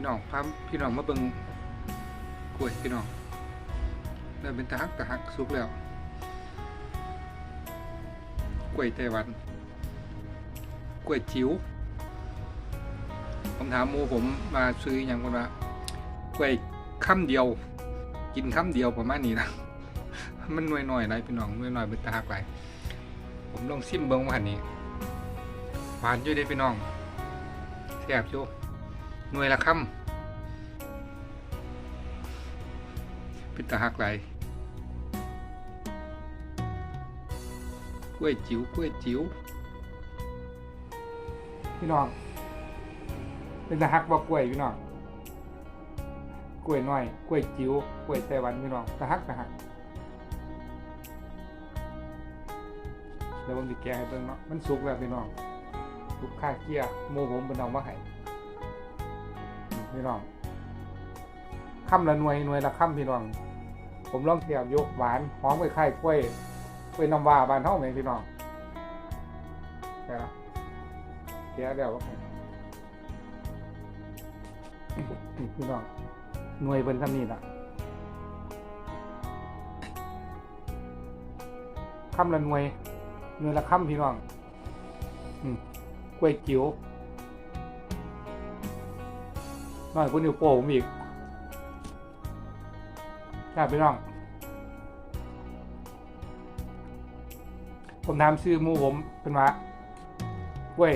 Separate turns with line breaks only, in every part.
พี่น้องพาพี่น้องมาเบิ่งกล้วยพี่น้องเริ่มเป็นตะฮักตะฮักสุกแล้วกล้วยไต้หวันกล้วยจิ๋วผมถามมูผมมาซื้ออย่างคนว่ากล้วยคำเดียว กินคำเดียวประมาณนี้นะมันหน่วยหน่อยๆนะพี่น้องหน่วยหน่อยเป็นตะฮักไปผมลองซิมเบิ้งว่านนี้หวานอยู่เด้พี่น้องแซ่บอยู่ หน่วยละคำเป็นตะฮักไหลกล้วยจิ๋วกล้วยจิ๋วพี่น้อง เป็นตะฮักบอกกล้วยพี่น้องกล้วยน้อยกล้วยจิ๋วกล้วยไต้หวันพี่น้องตะฮักตะฮักเดี๋ยวผมจะแกะให้เบิ่งเนาะมันสุกแล้วพี่น้องสุกค่าเกียร์โมผมเป็นเอามาให้นี่ พี่น้องค่ำละหน่วยหน่วยละค่ำพี่น้อง ผมลองเทียบยกหวานหอมไปไข่กล้วยกล้วยน้ำว้าบานเท่าไหมพี่น้องแกะละแกะแล้วว่าไงนี่พี่น้องหน่วยเป็นคำนี้ละค่ำละหน่วยหน่วยละค่ำพี่น้องอืมกล้วยจิ๋ว น้อยคนนิ้วโป้ผมอีกใช่พี่น้อง ผมถามซื้อมูผมเป็นว่ากล้ย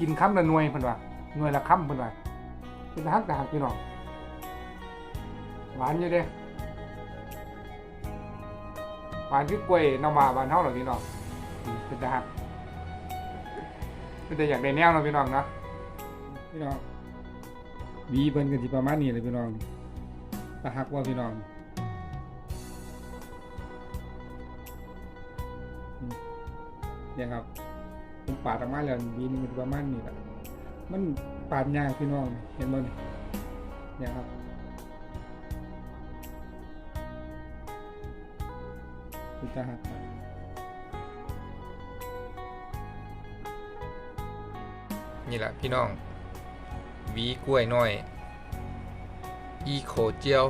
กินคำละหน่วยเป็นว่าหน่วยละคำเป็นว่าเป็นฮักดาบพี่น้องหวานอยู่เด้หวานคือกล้วยน้ำว้าบานเท่าหรอพี่น้องเป็นตาฮักเป็นแต่อยากได้แนวเนาะพี่น้องนะพี่น้อง วีเบิ่นกันสิประมาณนี้เลยพี่น้องตาฮักว่าพี่น้องเนี่ยครับผมปาดออกมาแล้ววีนี่มันประมาณนี้แหละมันปาดยากพี่น้องเห็นบ่นี่เนี่ยครับคุณตาหักนี่แหละพี่น้อง วีกล้วยน้อย อีโคเจียว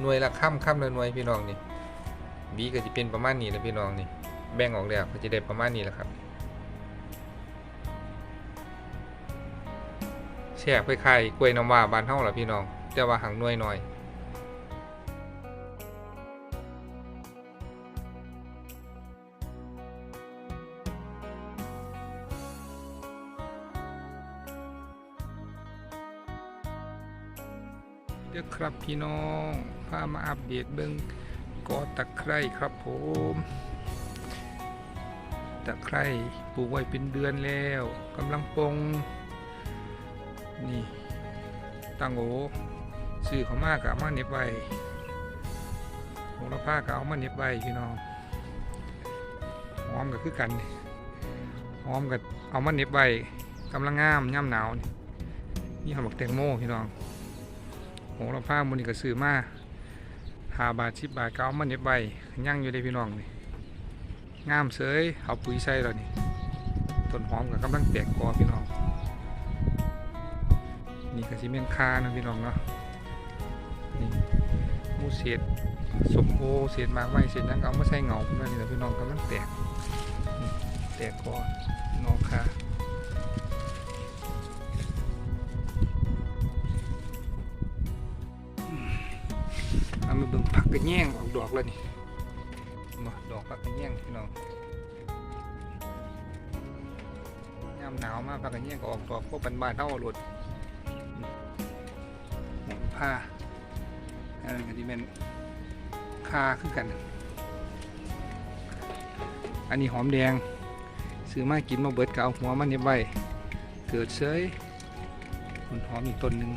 หน่วยละค่ำค่ำละหน่วยพี่น้องนี่วีก็จะเป็นประมาณนี้แหละพี่น้องนี่ แบ่งออกแล้วก็จะได้ประมาณนี้แหละครับแช่ไปไข่กล้วยน้ำว้าบานเท่าหรอพี่น้องแต่ว่าหังหน่วยหน่อย เด้อครับพี่น้องพามาอัปเดตเบิ้งกอตะไคร่ครับผม ตะไคร่ปลูกไว้เป็นเดือนแล้วกำลังปงนี่ตังโอซื้อเขามากกับมาเน็บไว้โหระพากับเอามาเน็บไว้พี่น้องหอมกับคือกันหอมกับเอามาเน็บไว้กำลังงามย่ำหนาวนี่นี่เขาบอกแตงโมพี่น้อง โหระพามันนี่ก็ซื้อมาหาบาทชิบบาทก็เอามาเน็บไว้ย่างอยู่ได้พี่น้องนี่งามเสยเอาปุ๋ยใส่แล้วนี่ต้นหอมกับกำลังแตกกอพี่น้อง นี่ก็สิเมนคานะพี่น้องเนาะนี่มูเศษสมโอเศษมากไม้เศษหยังก็เอามาใส่เงาเมื่อนี่นะพี่น้องกำลังแตกแตกกอนงอคา ผักกระแยงออกดอกแล้วนี่มาดอกผักกระแยงพี่น้องยามหนาวมากผักกระแยงก็ออกดอกพวกบ้านเท่าหลุดผ้าอันนั้นก็ที่เป็นคาคือกัน อันนี้หอมแดงซื้อมากินมาเบิดก็เอาหัวมันเน็บไว้เกิดเฉยมันหอมอีกต้นหนึ่ง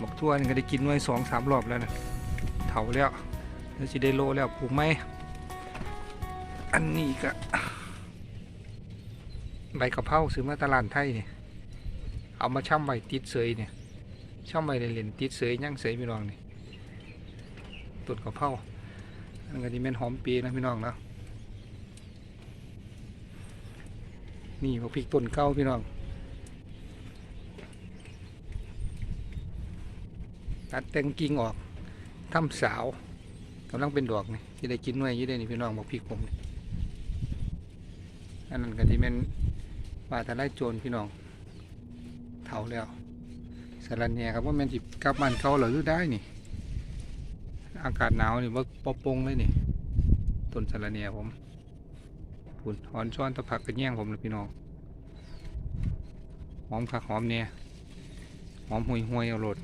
บอกทั่วนี่ก็ได้กินไว้สองสามรอบแล้วนะ เถาแล้วแล้วสิได้โลแล้วปลูกไหมอันนี้ก็ใบกะเพราซื้อมาตลาดไทยเนี่ยเอามาช่ำใบติดเสยเนี่ยช่องใบเล่นๆติดเสยย่างเสยพี่น้องนี่ต้นกะเพราอันนก็ที่เป็นหอมปีนะพี่น้องเนาะนี่พวกพริกต้นเก้าพี่น้องตัดแต่งกิ่งออก ทำสาวกำลังเป็นดอกนี่ที่ได้กินหน่วยยี่ได้นี่พี่น้องบอกพี่ผมนี่อันนั้นก็ที่เป็นป่าทะไลโจรพี่น้องเท่าแล้วสารันเนียครับว่าแมันจิกลับมันเขาเหรือได้นี่ อากาศหนาวนี่ว่าปอปงเลยนี่ต้นสารันเนียผมปุ่นหอนช้อนตะผักกระแย่งผมเลยพี่น้องหอมคักหอมเนี่ยหอมหุยหวยเอาโลด